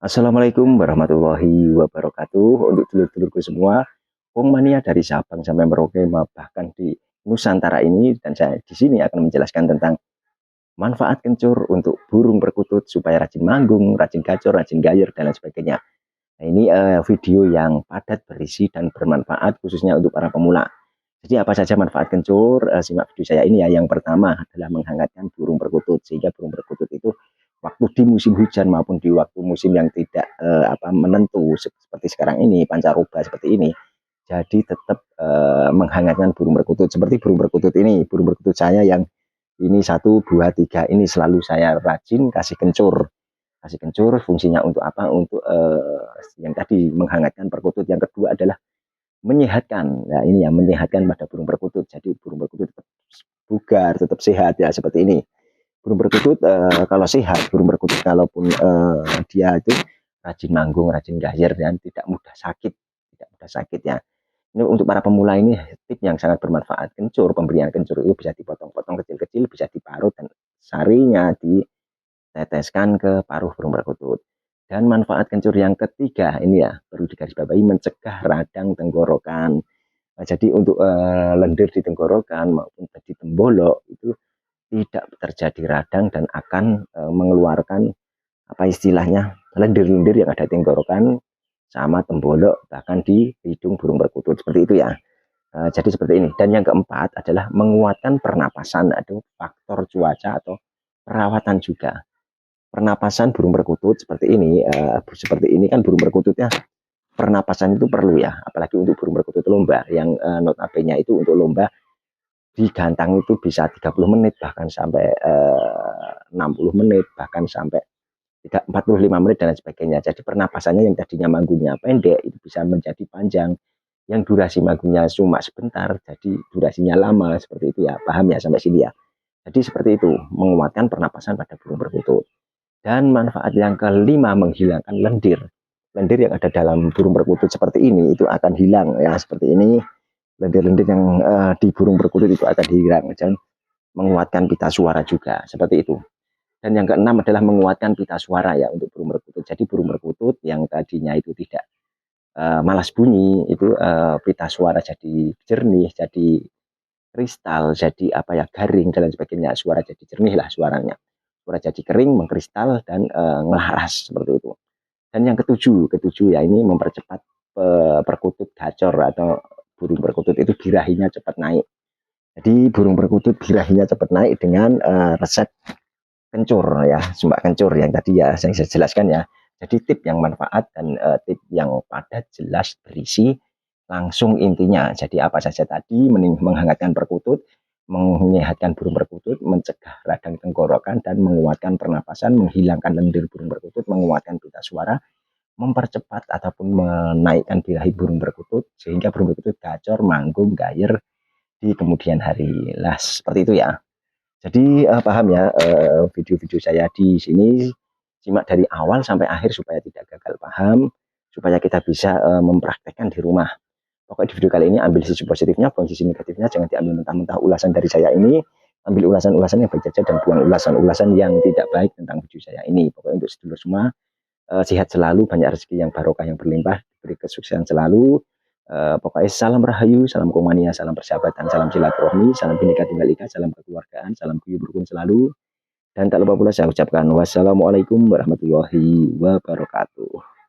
Assalamualaikum warahmatullahi wabarakatuh untuk dulur-dulurku semua Wong Mania dari Sabang sampai Merauke bahkan di Nusantara ini dan saya di sini akan menjelaskan tentang manfaat kencur untuk burung perkutut supaya rajin manggung, rajin gacor, rajin gayer dan lain sebagainya. Nah, ini uh, video yang padat berisi dan bermanfaat khususnya untuk para pemula. Jadi apa saja manfaat kencur? Uh, simak video saya ini ya. Yang pertama adalah menghangatkan burung perkutut sehingga burung perkutut itu waktu di musim hujan maupun di waktu musim yang tidak uh, apa menentu seperti sekarang ini pancaroba seperti ini jadi tetap uh, menghangatkan burung perkutut seperti burung perkutut ini burung perkutut saya yang ini satu dua tiga ini selalu saya rajin kasih kencur. Kasih kencur fungsinya untuk apa? Untuk uh, yang tadi menghangatkan perkutut. Yang kedua adalah menyehatkan. Ya ini ya menyehatkan pada burung perkutut jadi burung perkutut tetap bugar tetap sehat ya seperti ini burung perkutut uh, kalau sehat burung perkutut kalaupun uh, dia itu rajin manggung rajin gayer dan tidak mudah sakit tidak mudah sakit ya. Ini untuk para pemula ini tip yang sangat bermanfaat. Kencur pemberian kencur itu bisa dipotong-potong kecil-kecil bisa diparut dan sarinya diteteskan ke paruh burung perkutut dan manfaat kencur yang ketiga ini ya perlu digarisbawahi mencegah radang tenggorokan. Nah, jadi untuk uh, lendir di tenggorokan maupun di tembolok tidak terjadi radang dan akan e, mengeluarkan apa istilahnya lendir-lendir yang ada di tenggorokan sama tembolok bahkan di hidung burung perkutut seperti itu ya. E, jadi seperti ini. Dan yang keempat adalah menguatkan pernapasan atau faktor cuaca atau perawatan juga. Pernapasan burung perkutut seperti ini, e, seperti ini kan burung perkututnya pernapasan itu perlu ya, apalagi untuk burung perkutut lomba yang e, notabene itu untuk lomba di gantang itu bisa 30 menit bahkan sampai eh, 60 menit bahkan sampai 45 menit dan sebagainya. Jadi pernapasannya yang tadinya manggungnya pendek itu bisa menjadi panjang. Yang durasi manggungnya cuma sebentar, jadi durasinya lama seperti itu ya. Paham ya sampai sini ya. Jadi seperti itu, menguatkan pernapasan pada burung perkutut. Dan manfaat yang kelima menghilangkan lendir. Lendir yang ada dalam burung perkutut seperti ini itu akan hilang ya seperti ini lendir-lendir yang uh, di burung perkutut itu akan hilang dan menguatkan pita suara juga seperti itu. Dan yang keenam adalah menguatkan pita suara ya untuk burung perkutut. Jadi burung perkutut yang tadinya itu tidak uh, malas bunyi itu uh, pita suara jadi jernih, jadi kristal, jadi apa ya garing dan lain sebagainya. Suara jadi jernih lah suaranya. Suara jadi kering, mengkristal dan uh, ngelaras seperti itu. Dan yang ketujuh, ketujuh ya ini mempercepat perkutut gacor atau burung perkutut itu birahinya cepat naik. Jadi burung perkutut birahinya cepat naik dengan uh, resep kencur ya, sumpah kencur yang tadi ya yang saya jelaskan ya. Jadi tip yang manfaat dan uh, tip yang padat, jelas, berisi, langsung intinya. Jadi apa saja tadi menghangatkan perkutut, menyehatkan burung perkutut, mencegah radang tenggorokan dan menguatkan pernapasan, menghilangkan lendir burung perkutut, menguatkan pita suara, mempercepat ataupun menaikkan birahi burung perkutut sehingga burung perkutut gacor, manggung, gayer di kemudian hari. Lah seperti itu ya. Jadi uh, paham ya eh, video-video uh, saya di sini simak dari awal sampai akhir supaya tidak gagal paham, supaya kita bisa uh, mempraktekkan di rumah. Pokoknya di video kali ini ambil sisi positifnya, buang sisi negatifnya, jangan diambil mentah-mentah ulasan dari saya ini, ambil ulasan-ulasan yang baik saja dan buang ulasan-ulasan yang tidak baik tentang video saya ini. Pokoknya untuk sedulur semua uh, sehat selalu, banyak rezeki yang barokah yang berlimpah, diberi kesuksesan selalu. Uh, pokoknya salam rahayu, salam komania, salam persahabatan, salam silaturahmi, salam bineka tunggal ika, salam kekeluargaan, salam guyub rukun selalu. Dan tak lupa pula saya ucapkan wassalamualaikum warahmatullahi wabarakatuh.